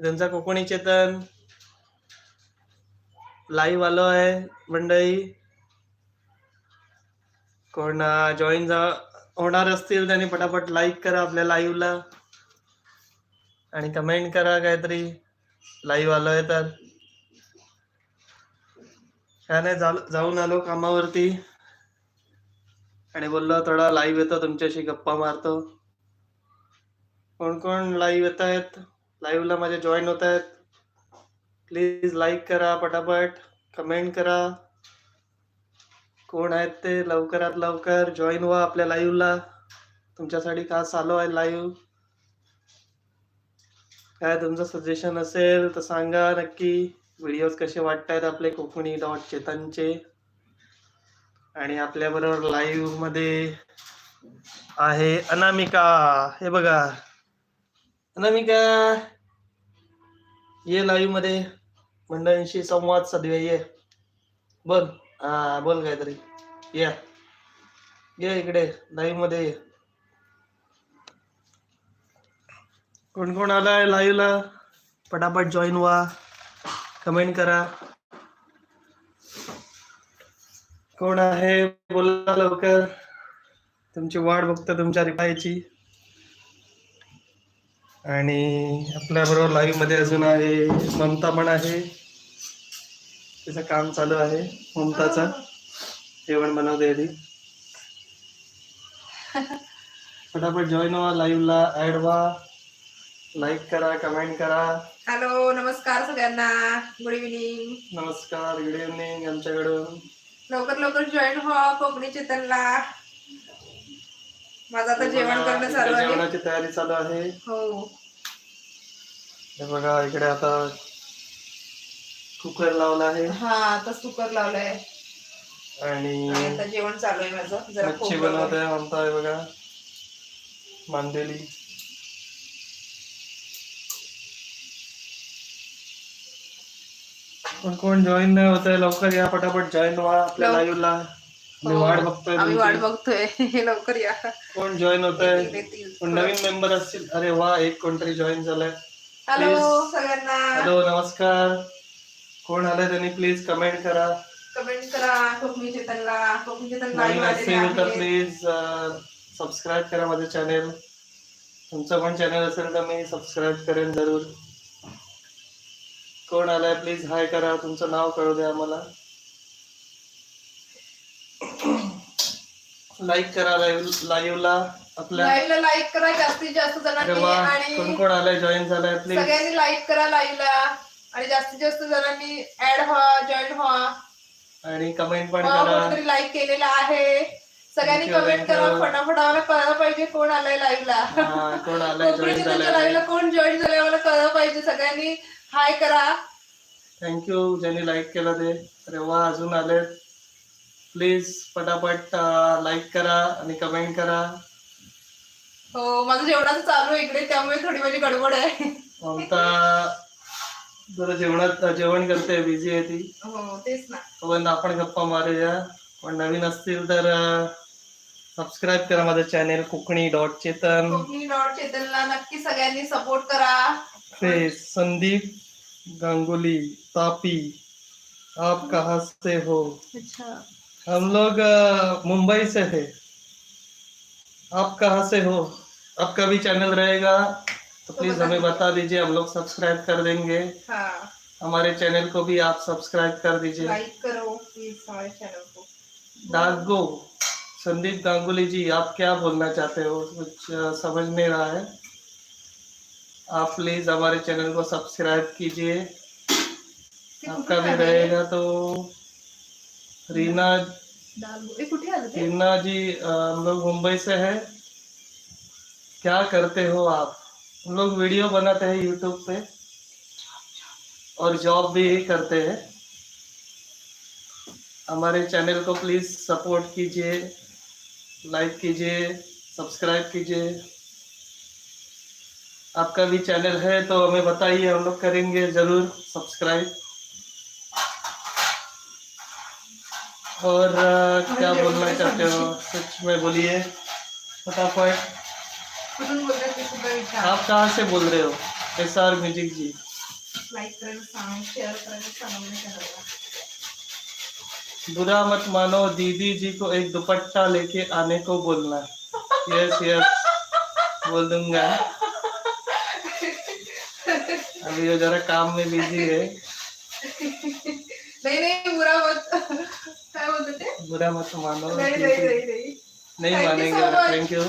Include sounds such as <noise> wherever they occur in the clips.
त्यांचा कोकणी चेतन. लाईव्ह आलो आहे मंडळी. कोण जॉईन होणार असतील त्यांनी पटापट लाईक करा आपल्या लाईव्हला आणि कमेंट करा काहीतरी. लाईव्ह आलोय तर. काय नाही जाऊन आलो कामावरती. आणि बोललो थोडा लाईव्ह येतो तुमच्याशी गप्पा मारतो. कोण कोण लाईव्ह येत आहेत? लाईव्हला माझे जॉईन होत आहेत. प्लीज लाईक करा पटापट. कमेंट करा. कोण आहेत ते? लवकरात लवकर जॉईन व्हा आपल्या लाईव्हला तुमच्यासाठी खास आलो आहे लाईव्ह काय तुमचं सजेशन असेल तर सांगा. नक्की व्हिडिओज कसे वाटतायत आपले कोकणी डॉट चेतनचे? आणि आपल्याबरोबर लाईव्हमध्ये आहे अनामिका. हे बघा. अनामिका ये लाईव्हमध्ये मंडळींशी संवाद साधूया ये. बोल. हा बोल काहीतरी. या. ये इकडे लाईव्हमध्ये. ये. कोण कोण आलाय लाईव्हला पटापट जॉईन व्हा. कमेंट करा. कोण आहे? बोला लवकर. तुमची वाट बघतो तुमच्या रिप्लायची आणि आपल्या बरोबर लाईव्हमध्ये अजून आहे ममता पण आहे. तिचं काम चालू आहे ममताचं. जेवण बनवते ती फटाफट जॉईन व्हा लाईव्हला ऍड व्हा. लाईक करा कमेंट करा. हॅलो नमस्कार सगळ्यांना. गुड इव्हिनिंग नमस्कार गुड इव्हनिंग आमच्याकडून. लवकर लवकर जॉईन व्हा कोकणी चेतनला. माझं आता जेवण करणं चालू आहे. जेवणाची तयारी चालू आहे. हो. हे बघा इकडे आता कुकर लावला आहे. हा आता कुकर लावलाय. आणि आता जेवण चालू आहे माझं जरा मच्छी बनवत आहे म्हणताय बघा. मांदेली. कोण कोण जॉईन नाही होत आहे लवकर या पटापट जॉईन व्हा आपल्या लाईव्हला मी हो, वाट बघतोय आम्ही वाट तुमची. बघतोय. लवकर या. कोण जॉईन होत आहे कोण नवीन मेंबर असतील? अरे वा एक कोणतरी जॉईन झालाय. हॅलो. सगळ्यांना. हॅलो नमस्कार. कोण आलंय त्यांनी? प्लीज कमेंट करा. कमेंट करा. कोकणी चेतनला. कोकणी चेतन नवीन लाईव्ह आलेले असेल तर आहे. प्लीज सबस्क्राईब करा माझं चॅनेल तुमचं पण चॅनल असेल तर मी सबस्क्राईब करेन जरूर. कोण आलाय? प्लीज हाय करा. तुमचं नाव कळू द्या आम्हाला. लाईक करा लाईव्हला आपल्या लाईव्हला लाईक करा जास्तीत जास्त अरे जणांनी वा आणि कोण कोण आलाय जॉईन झालाय प्लीज सगळ्यांनी लाईक करा लाईव्हला आणि जास्तीत जास्त जणांनी ऍड व्हा जॉईन व्हा. आणि कमेंट पण हा, करा. कोणतरी लाईक केलेला आहे. सगळ्यांनी Thank you, कमेंट thank करा you. फटाफट आम्हाला कळलं पाहिजे कोण आलंय लाईव्हला हा, कोण आलाय जॉईन झालाय. लाईव्हला कोण जॉईन झालंय मला कळलं पाहिजे. सगळ्यांनी हाय करा. थँक्यू ज्यांनी लाईक केलं ते. अरे वा अजून आले प्लीज पटापट लाईक करा आणि कमेंट करा. हो माझं जेवणाचं चालू आहे इकडे त्यामुळे थोडी माझी गडबड आहे. ममता जरा जेवणात जेवण करते बिझी आहे ती. हो तेच ना. पण आपण गप्पा मारूया. पण नवीन असतील तर सबस्क्राईब करा माझं channel Konkani dot Chetan Konkani dot चेतनला नक्की सगळ्यांनी सपोर्ट करा. से संदीप गांगुली तापी आप कहाँ से हो? अच्छा. हम लोग मुंबई से थे। आप कहाँ से हो? आपका भी चैनल रहेगा तो प्लीज़ हमें बता दीजिए हम लोग सब्सक्राइब कर देंगे। हाँ। हमारे चैनल को भी आप सब्सक्राइब कर दीजिए। लाइक करो प्लीज़ हमारे चैनल को। संदीप गांगुली जी आप क्या बोलना चाहते हो? कुछ समझ नहीं रहा है। आप प्लीज़ हमारे चैनल को सब्सक्राइब कीजिए। आपका भी रहेगा तो रीना टीना जी हम लोग मुंबई से हैं। क्या करते हो आप? हम लोग वीडियो बनाते हैं यूट्यूब पे। और जॉब भी करते हैं। हमारे चैनल को प्लीज़ सपोर्ट कीजिए लाइक कीजिए सब्सक्राइब कीजिए। आपका भी चैनल है तो हमें बताइए हम लोग करेंगे ज़रूर सब्सक्राइब और क्या बोलना चाहते हो? सच में बोलिए। फटाफट। आप कहाँ से बोल रहे हो? S R music ji. बुरा मत मानो दीदी जी को एक दुपट्टा लेके आने को बोलना। यस यस बोल दूँगा। अभी वो जरा काम में बिज़ी है। नाही नाही बुरा मत। काय बोलतो? बुरा मत मानो नाही नाही नाही नाही। नहीं मानेंगे थैंक यू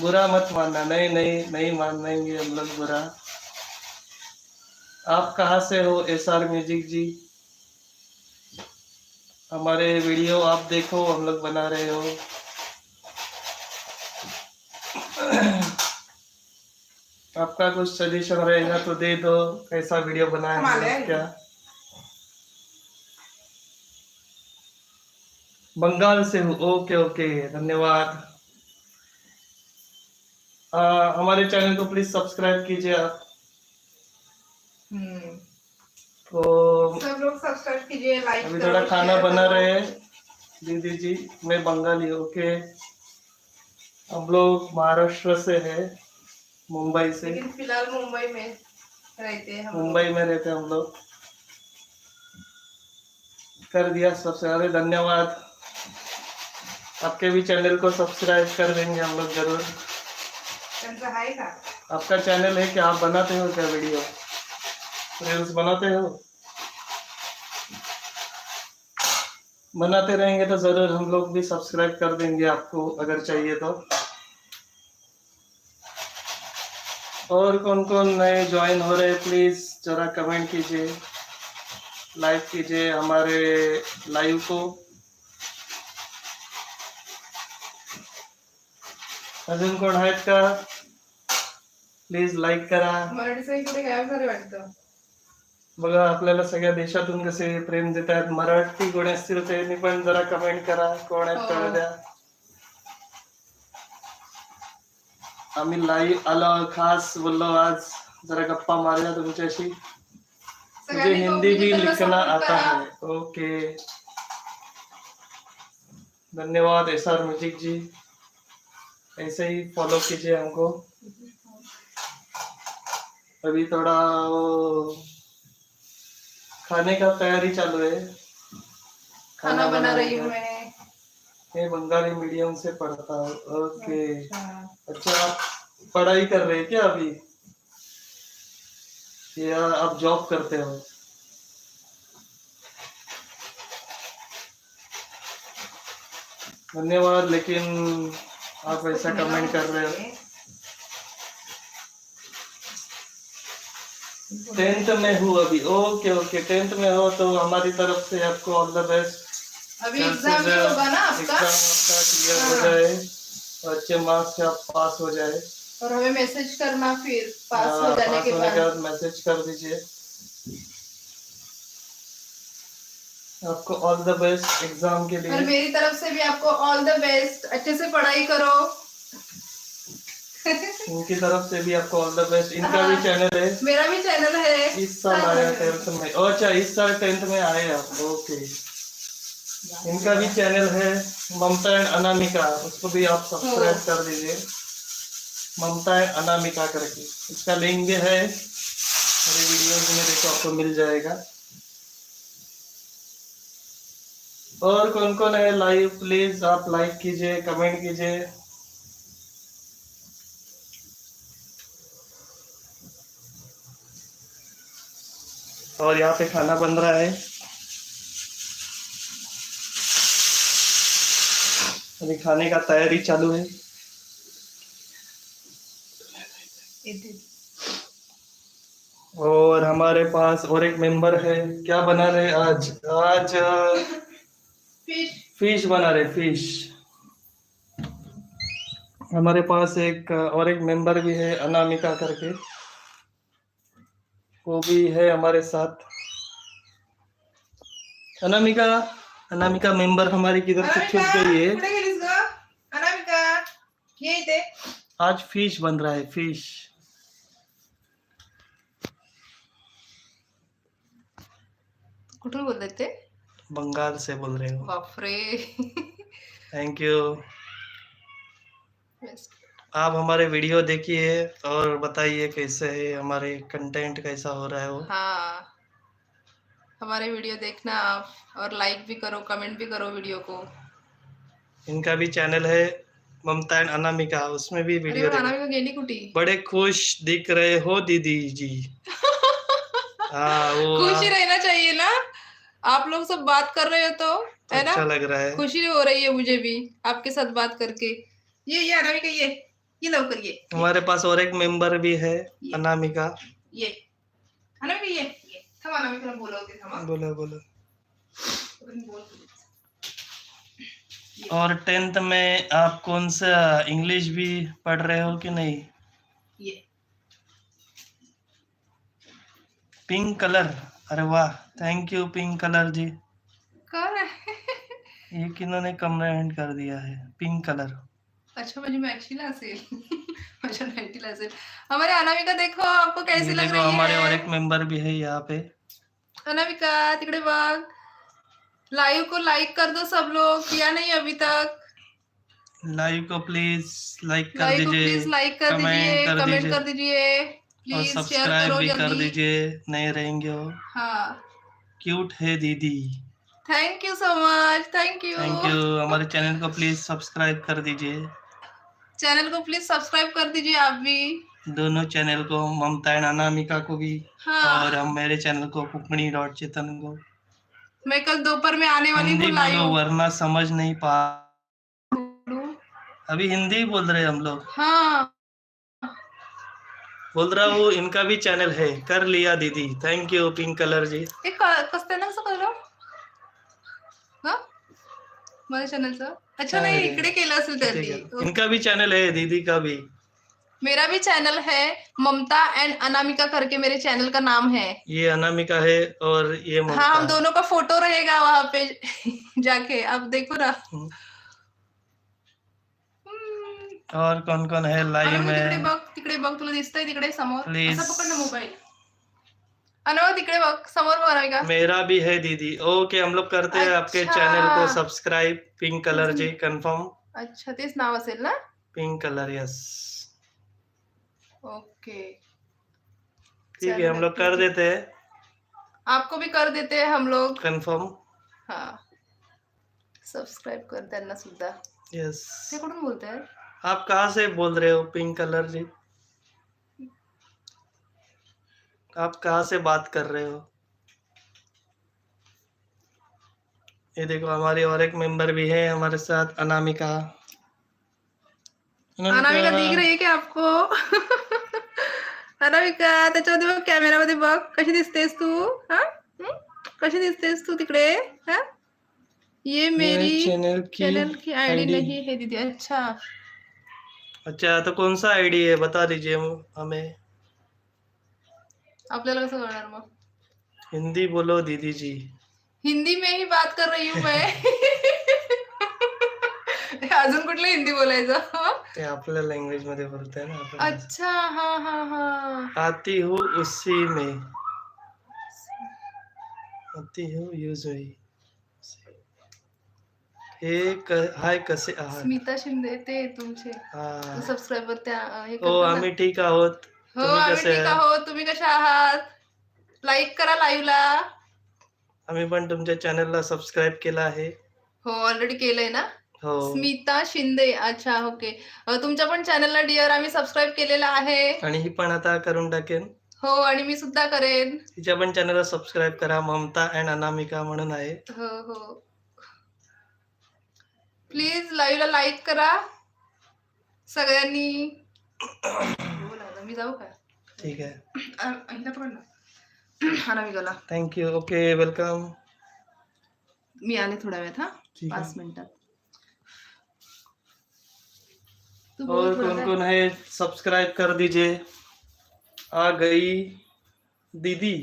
बुरा मत मानना नहीं नहीं नहीं मानेंगे हम लोग बुरा। आप कहाँ से हो एस आर म्यूज़िक जी? हमारे वीडियो आप देखो हम लोग बना रहे हो। आपका कुछ सजेशन रहेगा तो दे दो कैसा वीडियो लोग क्या? बंगाल से हूँ। ओके ओके धन्यवाद। हमारे चैनल को प्लीज़ सब्सक्राइब कीजिए आप। हम्म. तो सब लोग सब्सक्राइब कीजिए लाइक अभी थोड़ा खाना बना रहे हैं। दीदी जी मैं बंगाली ओके। हम लोग महाराष्ट्र से है मुंबई से। लेकिन फ़िलहाल मुंबई में रहते हैं मुंबई में रहते हैं हम लोग। कर दिया सबसे अरे धन्यवाद। आपके भी चैनल को सब्सक्राइब कर देंगे हम लोग ज़रूर। का आपका चैनल है क्या आप बनाते हो क्या वीडियो रील्स बनाते हो? बनाते रहेंगे तो ज़रूर हम लोग भी सब्सक्राइब कर देंगे आपको अगर चाहिए तो। और कौन कौन नए ज्वाइन हो रहे प्लीज़ जरा कमेंट कीजिए। लाइक कीजिए हमारे लाइव को। अजून कोण आहेत का? प्लीज लाईक करा. मराठीचं इकडे गायब झाले वाटतं? बघा आपल्याला सगळ्या देशातून कसे प्रेम देत आहेत. मराठी कोणी असतील त्यांनी पण जरा कमेंट करा. कोण आहेत हो. कळू द्या आम्ही लाईव्ह आलो खास बोललो आज. जरा गप्पा मारल्या तुमच्याशी. मुझे सगळ्यांनी हिंदी भी कवितेला लिखना आता. है ओके. धन्यवाद एस आर म्यूजिक जी ऐसे ही फॉलो कीजिए हमको। अभी थोड़ा खाने का तैयारी चालू है। खाना बना रही हूँ मैं। मैं बंगाली मीडियम से पढ़ता हूँ। ओके अच्छा. अच्छा आप पढ़ाई कर रहे हैं क्या अभी? या आप जॉब करते हो? धन्यवाद लेकिन आप ऐसा कमेंट कर रहे हो। टेंथ में हूँ अभी। ओके ओके टेंथ में हो तो हमारी तरफ़ से आपको ऑल द बेस्ट अभी एग्ज़ाम भी होगा ना आपका? आपका क्लियर हो हाँ। जाए अच्छे मार्क्स से आप पास हो जाए। और हमें मैसेज करना फिर पास हाँ, हो जाने पास के होने के बाद। बाद मैसेज कर दीजिए। आपको ऑल द बेस्ट एग्ज़ाम के लिए। और मेरी तरफ़ से भी आपको ऑल द बेस्ट अच्छे से पढ़ाई करो। इनकी तरफ़ से भी आपको ऑल द बेस्ट इनका भी हाँ। चैनल है। मेरा भी चैनल है। इस साल आया टेंथ में। ओ, अच्छा इस साल टेंथ में आए आप। ओके इनका भी चैनल है ममता एंड अनामिका। उसको भी आप सब्सक्राइब हाँ। कर दीजिए। ममता एंड अनामिका करके। इसका लिंक भी है। मेरे वीडियोस में देखो आपको मिल जाएगा। और कौन कौन है लाइव प्लीज़ आप लाइक कीजिए कमेंट कीजिए। और यहाँ पे खाना बन रहा है। अभी खाने का तैयारी चालू है। और हमारे पास और एक मेंबर है। क्या बना रहे आज? आज फ़िश फ़िश बना रहे फ़िश हमारे पास एक और एक मेंबर भी है अनामिका करके। वो भी है हमारे साथ। अनामिका अनामिका मेंबर हमारी किधर से छुप गई है? अनामिका आज फ़िश बन रहा है फ़िश कुठून बोलतात ते? बंगाल से बोल रहे हो। बापरे। थैंक यू आप हमारे वीडियो देखिए और बताइए कैसे है हमारे कंटेंट कैसा हो रहा है वो। हाँ। हमारे वीडियो देखना आप और लाइक भी करो कमेंट भी करो वीडियो को। इनका भी चैनल है ममता एंड अनामिका उसमें भी वीडियो कुटी बड़े खुश दिख रहे हो दीदी जी। <laughs> हाँ वो खुशी रहना चाहिए ना। आप लोग सब बात कर रहे हो तो है ना? अच्छा लग रहा है। खुशी हो रही है मुझे भी आपके साथ बात करके। ये ये अनामिका ये ये लवकर ये हमारे पास और एक मेंबर भी है अनामिका। ये। अनामिका ये ये। थांबा अनामिकाला बोलवते थांबा बोलो बोलो। और टेंथ में आप कौन सा इंग्लिश भी पढ़ रहे हो कि नहीं? ये। पिंक कलर अरे वाह thank you pink colour ji. कर ये किन्होंने कमेंट कर दिया है पिंक कलर अच्छा म्हणजे मॅक्सीला असेल माझ्या नाईटीला असेल हमारे अनामिका देखो आपको कैसी लग रही हमारे और एक मेंबर भी है यहाँ पे। अनामिका तिकडे बघ लाइव को लाइक कर दो सब लोग किया नहीं अभी तक? लाइव को प्लीज़ लाइक कर दीजिए लाइक कर दीजिए कमेंट कर दीजिए। और सब्सक्राइब भी कर दीजिए नए रहेंगे हो हाँ। क्यूट है दीदी। Thank you so much thank you thank you हमारे चैनल को प्लीज़ सब्सक्राइब कर दीजिए। चैनल को प्लीज़ सब्सक्राइब कर दीजिए आप भी। दोनों चैनल को ममता एंड अनामिका को भी। हाँ। और हम मेरे चैनल को कुकमणी डॉट चेतन को। मैं कल दोपहर में आने वाली हिंदी हूँ बोलो लाइव वरना समझ नहीं पा अभी हिंदी बोल रहे हम लोग। हाँ। बोल रहा हूँ इनका भी चैनल है। कर लिया दीदी। Thank you pink colour ji. एक कसं त्यांना कसं कळलं हा? माझ्या चॅनलचं अच्छा काय नाही इकडे केलं असेल त्यांनी इनका भी चैनल है दीदी का भी। मेरा भी चैनल है ममता एंड अनामिका करके मेरे चैनल का नाम है। ये अनामिका है और ये ममता। हाँ हम दोनों का फ़ोटो रहेगा वहाँ पे <laughs> जाके। आप देखो ना। हम्म. और कौन कौन है लाइव तिकडे में बघ तिकडे बघ तुला दिसतंय तिकडे समोर. असं पकड ना मोबाईल अनव तिकडे बघ समोर बघ अनामिका मेरा भी है दीदी। ओके हम लोग करते हैं आपके अच्छा। चैनल को subscribe. Pink colour ji confirm अच्छा तेच नाव असेल ना? Pink colour yes okay. ठीक है हम लोग कर देते हैं। आपको भी कर देते हैं हम लोग। कंफर्म हा। सब्सक्राइब कर त्यांना सुद्धा यस ते कुठून बोलताय आप कहाँ से बोल रहे हो पिंक कलर जी? आप कहाँ से बात कर रहे हो? ये देखो हमारी और एक मेंबर भी है हमारे साथ अनामिका। अनामिका दिख रही है क्या आपको? अनामिका त्याच्यामध्ये बघ कॅमेरामध्ये बघ कशी दिसतेस तू हा? हं? कशी दिसतेस तू तिकडे हा? ये मेरी चैनल की आईडी नहीं है दीदी अच्छा। अच्छा तो कौन सा आईडी है बता दीजिए हमें. आपल्याला कसं कळणार मग? हिंदी बोलो दीदी जी. हिंदी में ही बात कर रही हूँ मैं. अजून कुठलं हिंदी बोलायचं? ते आपल्या लँग्वेजमध्ये बोलते ना आपण. अच्छा हा हा हा. आती हूँ उसी में. आती हूँ यूज हुई हे हाय कसे आहात स्मिता शिंदे ते तुमचे. हा. सबस्क्रायबर त्या हे हो करतात ना. आम्ही ठीक आहोत. हो तुम्ही आम्ही कसे ठीक आहात? आहोत. तुम्ही कशा आहात? लाईक करा लाईव्हला आम्ही पण तुमच्या चॅनलला सबस्क्राईब केला आहे. हो ऑलरेडी केलंय ना? हो. स्मिता शिंदे. अच्छा ओके अ, तुमच्या पण चॅनलला डिअर आम्ही सबस्क्राईब केलेला आहे. आणि ही पण आता करून टाकेन. हो आणि मी सुद्धा करेन. तिच्या पण चॅनलला सबस्क्राईब करा. ममता अँड अनामिका म्हणून आहे. हो हो. प्लीज़ लाईव्हला लाईक करा. सगळ्यांनी. लागलं. मी जाऊ का? ठीक आहे. हिला पकड ना अनामिकाला थँक्यू ओके वेलकम मी आले थोड्या वेळात हा? ठीक पाच मिनिटात. और कौन कौन है सब्सक्राइब कर दीजिए. आ गई दीदी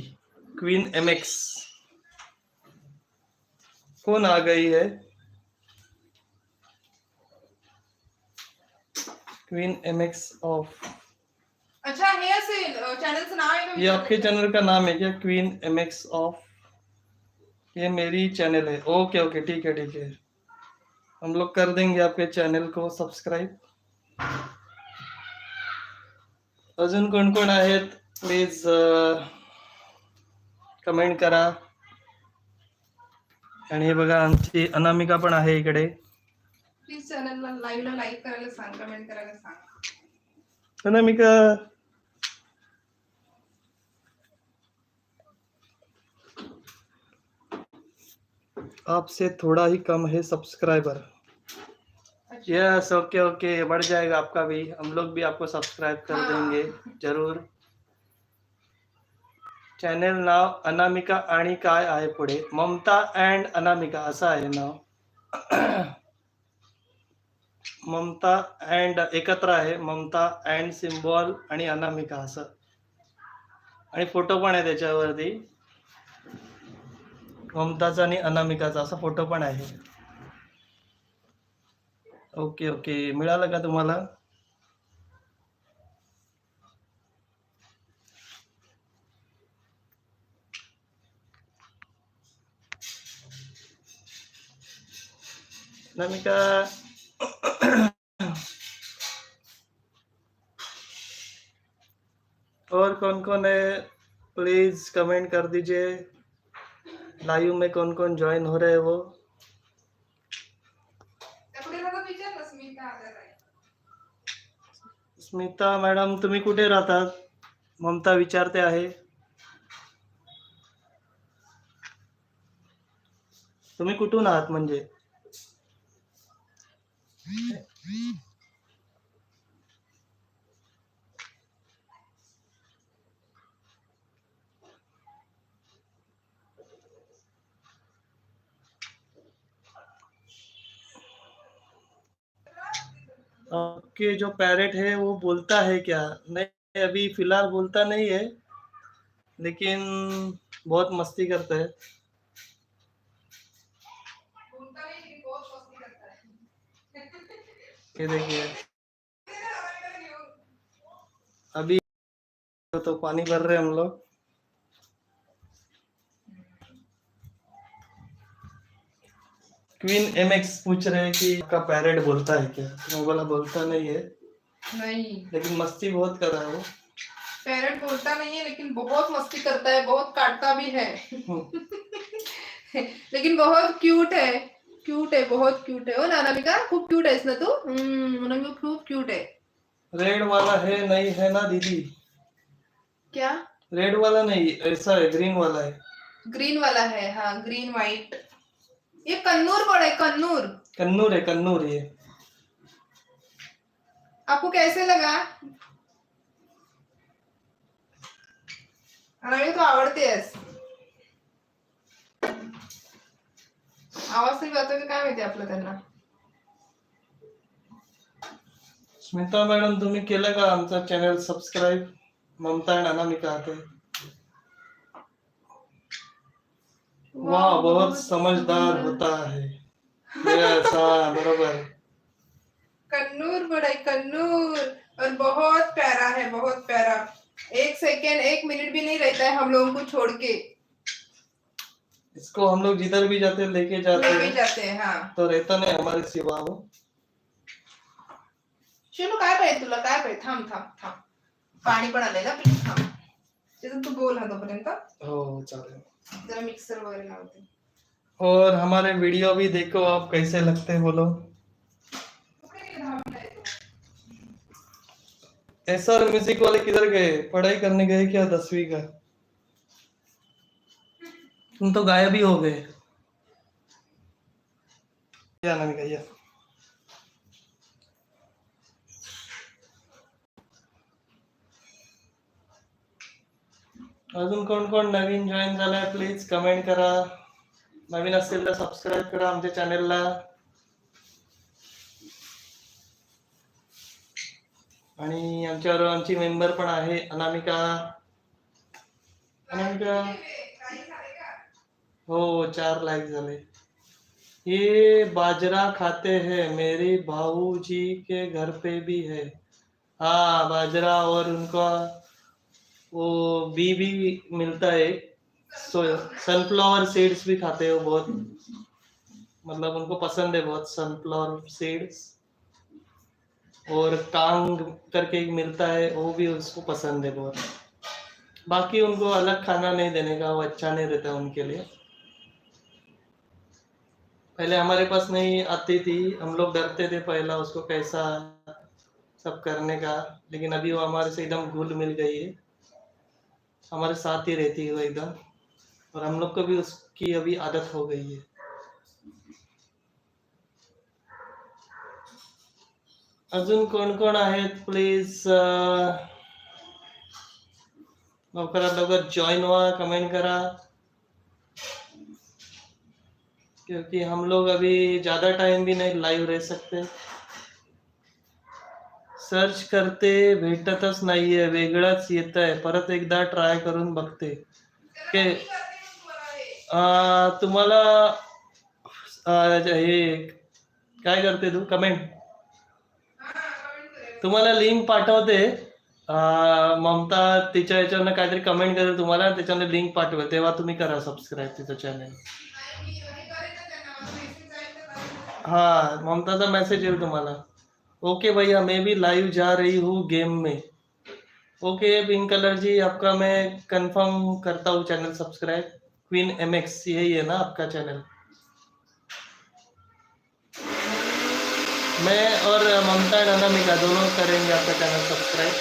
क्वीन एम एक्स कौन आ गई है? क्वीन एम एक्स ऑफ़ अच्छा हे असेल चॅनलचं नाव आहे का ये आपके चैनल का नाम है क्या? क्वीन एम एक्स ऑफ़ ये मेरी चैनल है। ओके ओके ठीक है ठीक है। हम लोग कर देंगे आपके चैनल को सब्सक्राइब अजून कोण कोण आहेत प्लीज़ कमेंट करा। आणि हे बघा आमची अनामिका पण आहे इकडे। प्लीज़ चॅनलला लाईव्हला लाईक करायला सांग कमेंट करायला सांग अनामिका आपसे थोड़ा ही कम है सब्सक्राइबर यस ओके ओके बढ़ जाएगा आपका भी। हम लोग भी आपको सब्सक्राइब कर हाँ. देंगे ज़रूर। चॅनल नाव अनामिका आणि काय आहे पुढे? ममता अँड अनामिका असं आहे नाव. ममता अँड एकत्र आहे. ममता अँड सिम्बॉल आणि अनामिका असं. आणि फोटो पण आहे त्याच्यावरती. ममताचा आणि अनामिकाचा असा फोटो पण आहे. ओके ओके मिळालं का तुम्हाला? अनामिका कौन कौन है? प्लीज़ कमेंट कर दीजिए। लाइव में कौन कौन ज्वाइन हो रहे हैं वो? स्मिता मॅडम, तुम्ही कुठे राहतात? ममता विचारते आहे. तुम्ही कुठून आहात म्हणजे? आपके जो पैरेट है वो बोलता है क्या? नहीं अभी फ़िलहाल बोलता नहीं है लेकिन बहुत मस्ती करता है। ये देखिए। <laughs> अभी तो पानी भर रहे हम लोग। क्वीन एम एक्स पूछ रहे हैं कि आपका पैरेट बोलता है क्या? तो मैं बोला बोलता नहीं है। नहीं। लेकिन मस्ती बहुत कर रहा है वो। पेरेंट बोलता नहीं है लेकिन बहुत मस्ती करता है बहुत काटता भी है। <laughs> लेकिन बहुत क्यूट है। क्यूट है बहुत क्यूट है। ओ ना अनामिका खूप क्यूट आहेस ना तू। हम्म अनामिका खूप क्यूट है। रेड वाला है नहीं है ना दीदी? क्या? रेड वाला नहीं ऐसा है ग्रीन वाला है। ग्रीन वाला है हाँ ग्रीन व्हाइट ये कन्नूर है कन्नूर। कन्नूर है कन्नूर ये। आपको कैसे लगा? अनामिका तो आवडते आवाज तरी जातो की काय माहिती आपलं त्यांना? स्मिता मॅडम तुम्ही केलं का आमचा चॅनल सबस्क्राईब? ममता आणि अनामिका आते वाह बहुत समझदार होता है। Yes, हाँ बरोबर। कन्नूर बड़ा कन्नूर और बहुत प्यारा है बहुत प्यारा। एक सेकेंड एक मिनट भी नहीं रहता है हम लोगों को छोड़ के। इसको हम लोग जिधर भी जाते हैं लेके जाते ले भी हैं जाते हैं हाँ। तो रहता नहीं हमारे सिवा वो। शिनू काय पाहिजे तुला काय पाहिजे थांब थांब थांब पाणी पण आलंय प्लीज़ थांब त्याचं तू बोल हा तोपर्यंत हो चालेल जरा मिक्सर वगैरे लावते और हमारे वीडियो भी देखो आप कैसे लगते हैं गेले ऐसा म्यूज़िक वाले किधर गए? पढ़ाई करने गए क्या दसवीं का? तुम तो गायब ही हो गए। या अजून कोण कोण नवीन जॉईन झालाय प्लीज कमेंट करा. नवीन असेल तर सबस्क्राईब करा आमच्या चॅनेलला आणि आमच्यावर आमची मेंबर पण आहे अनामिका. अनामिका? हो चार लाईक झाले. ये बाजरा खाते हैं मेरी भाऊ जी के घर पे भी है. हाँ बाजरा और उनका वो बी भी मिलता है। सो सनफ्लावर सीड्स भी खाते हैं बहुत। मतलब उनको पसंद है बहुत सनफ्लावर सीड्स और कांग करके मिलता है, वो भी उसको पसंद है बहुत। बाकी उनको अलग खाना नहीं देने का, वो अच्छा नहीं रहता उनके लिए। पहले हमारे पास नहीं आती थी, हम लोग डरते थे पहला उसको कैसा सब करने का, लेकिन अभी वो हमारे से एकदम घुल मिल गई है। हमारे साथ ही रहती है वो एकदम। और हम लोग को भी उसकी अभी आदत हो गई है। अजून कोण कोण आहेत प्लीज़ लवकरात लवकर जॉइन हुआ कमेंट करा। क्योंकि हम लोग अभी ज़्यादा टाइम भी नहीं लाइव रह सकते। सर्च करते भेटतच नाहीये वेगळंच येत आहे परत एकदा ट्राय करून बघते. के अं, तुम्हाला हे काय करते तू? कमेंट तुम्हाला लिंक पाठवते. ममता तिच्या याच्यावरनं काहीतरी कमेंट करेल तुम्हाला त्याच्यावर लिंक पाठवेल. तेव्हा तुम्ही करा सबस्क्राईब तिचं चॅनल हा ममताचा मेसेज येईल तुम्हाला. ओके भैया, मैं भी लाइव जा रही हूँ गेम में। ओके पिंक कलर जी, आपका मैं कंफर्म करता हूँ channel subscribe queen M X यही है ना आपका चैनल मैं और ममता अनामिका दोनों करेंगे आपका चैनल सब्सक्राइब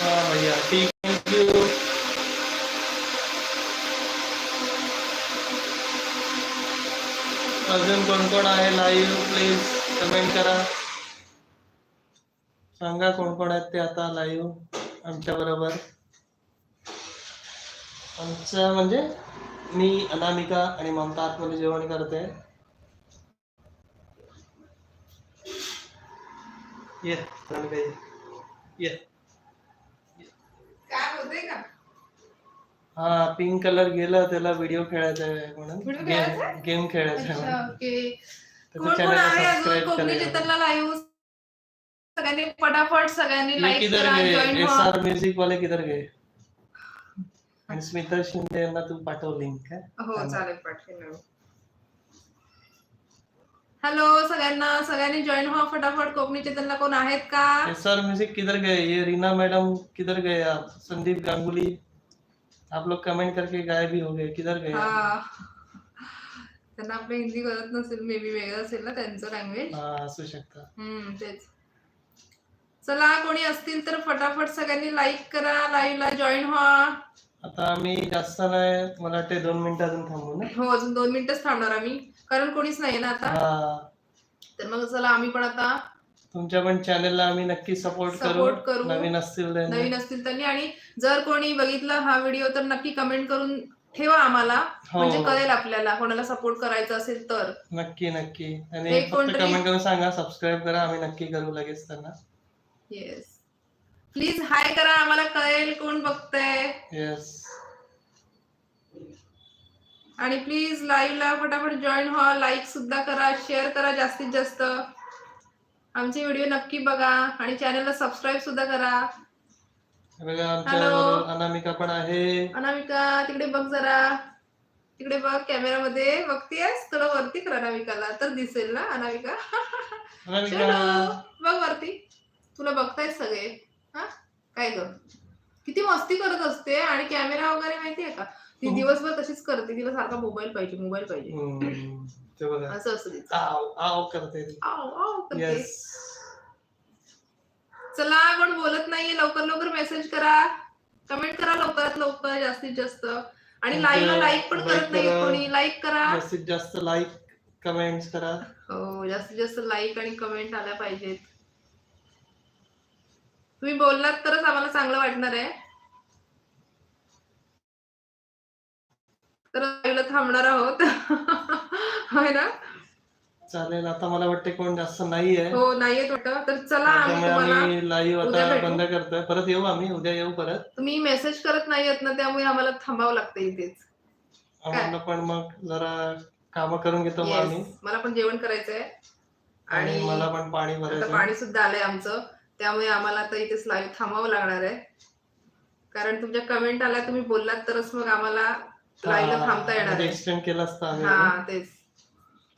हाँ भैया ठीक थैंक यू अजून कोण कोण आहे लाईव्ह प्लीज कमेंट करा. सांगा कोण कोण आहेत ते आता लाईव्ह आमच्या बरोबर. आमचं म्हणजे मी अनामिका आणि ममता आतमध्ये जेवण करते. ये अनामिका ये. ये. काय होतंय का? हा पिंक कलर गेला त्याला व्हिडिओ खेळायचा आहे म्हणून. गेम? गेम खेळायचा आहे? अच्छा म्हणून. ओके त्याचं कोण कोण channel आहे अजून? सबस्क्राईब कोकणी करायला. चित्रला लाईव्ह सगळ्यांनी फटाफट सगळ्यांनी ये लाईक किधर करा गए जॉईन एस व्हा. आर म्युझिक वाले किधर गए आणि स्मिता शिंदे यांना तू पाठव लिंक हो? चालेल पाठवेल हॅलो सगळ्यांना सगळ्यांनी जॉईन व्हा फटाफट. कोकणी चित्रला कोण आहेत का? एस आर म्यूजिक किधर गए ये रीना मैडम किधर गए आप संदीप गांगुली. आप लोग कमेंट करके गायब ही हो गए किधर गए? हा. त्यांना आपलं हिंदी कळत नसेल मे बी वेगळं असेल ना त्यांचं लँग्वेज असू शकता. हम्म तेच. चला कोणी असतील तर फटाफट सगळ्यांनी लाईक करा लाईव्ह ला जॉईन व्हा. आता आम्ही जास्त नाही मला वाटते दोन मिनिटं अजून थांबू ना? हो अजून दोन मिनिटच थांबणार आम्ही. कारण कोणीच नाही ना आता. तर मग चला आम्ही पण आता तुमच्या पण चॅनलला आम्ही नक्की सपोर्ट Support करू. करू. नवीन असतील त्यांनी. नवीन असतील त्यांनी आणि जर कोणी बघितला हा व्हिडिओ तर नक्की कमेंट करून ठेवा आम्हाला. हो म्हणजे कळेल आपल्याला कोणाला सपोर्ट करायचा असेल तर. नक्की नक्की. आणि एक फक्त कोणतरी- कमेंट करून सांगा सबस्क्राईब करा आम्ही नक्की करू लगेच त्यांना. येस प्लीज हाय करा आम्हाला कळेल कोण बघतंय. येस आणि प्लीज लाईव्हला फटाफट जॉईन व्हा लाईक सुद्धा करा शेअर करा जास्तीत जास्त. आमचे व्हिडिओ नक्की बघा आणि चॅनलला सबस्क्राईब सुद्धा करा. बरोबर अनामिका पण आहे. अनामिका तिकडे बघ जरा. तिकडे बघ कॅमेरामध्ये बघतीयस? थोडं वरती कर अनामिकाला. तर दिसेल ना अनामिका? बघ वरती. तुला बघतायत सगळे. हा? काय ग? किती मस्ती करत असते. आणि कॅमेरा वगैरे माहितीये का? ती हो. दिवसभर तशीच करते. तिला सारखा मोबाईल पाहिजे मोबाईल पाहिजे. हम्म, ते बघा असं असतं तिचं आव आव करते ती. आव, आव करते. येस चला कोण बोलत नाहीये लवकर लवकर मेसेज करा. कमेंट करा लवकरात लवकर जास्तीत जास्त. आणि लाईव्हला ते लाईक पण करत नाही. कोणी. लाईक करा. जास्तीत जास्त लाईक कमेंट्स करा. हो जास्तीत जास्त लाईक आणि कमेंट आल्या पाहिजेत. तुम्ही बोललात तरच आम्हाला चांगलं वाटणार आहे. तर live ला थांबणार आहोत. <laughs> होय ना? चालेल आता मला वाटते कोण जास्त नाहीये. हो नाहीये वाटतं तर चला आम्ही त्यामुळे तुम्हाला आम्ही लाईव्ह उद्या आता भेटू. बंद करतोय. परत येऊ आम्ही? उद्या येऊ परत? तुम्ही मेसेज करत नाहीयेत ना त्यामुळे आम्हाला थांबावं लागतं इथेच. आम्हाला पण मग जरा काम करून घेतो मग आम्ही. Yes. मला पण जेवण करायचंय. आणि आणि मला पण पाणी आता भरायचं पाणी सुद्धा आलंय आमचं. त्यामुळे आम्हाला आता इथेच लाईव्ह थांबावं लागणार आहे. कारण तुमच्या कमेंट आल्या तुम्ही बोललात तरच मग आम्हाला थांबता येणार एक्सटेंड केला असता हा तेच.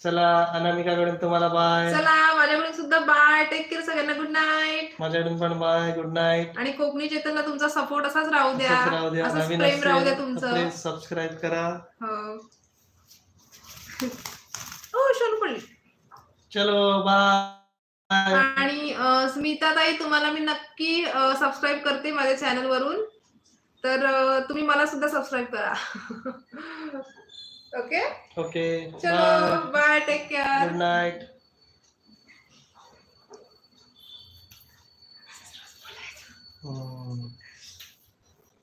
चला अनामिकाकडून तुम्हाला बाय चला माझ्याकडून सुद्धा बाय टेक केअर सगळ्यांना. गुड नाईट माझ्याकडून पण बाय गुड नाईट आणि कोकणी चेतनला तुमचा सपोर्ट असाच राहू द्या. राहू द्या. नवीन प्रेम राहू द्या तुमचं. प्लीज सबस्क्राईब करा. हो. ओ <laughs> शोनू पडली चलो बाय आणि स्मिता ताई तुम्हाला मी नक्की सबस्क्राईब करते माझ्या चॅनल वरून. तर तुम्ही मला सुद्धा सबस्क्राईब करा ओके ओके चलो bye take care good night Oh.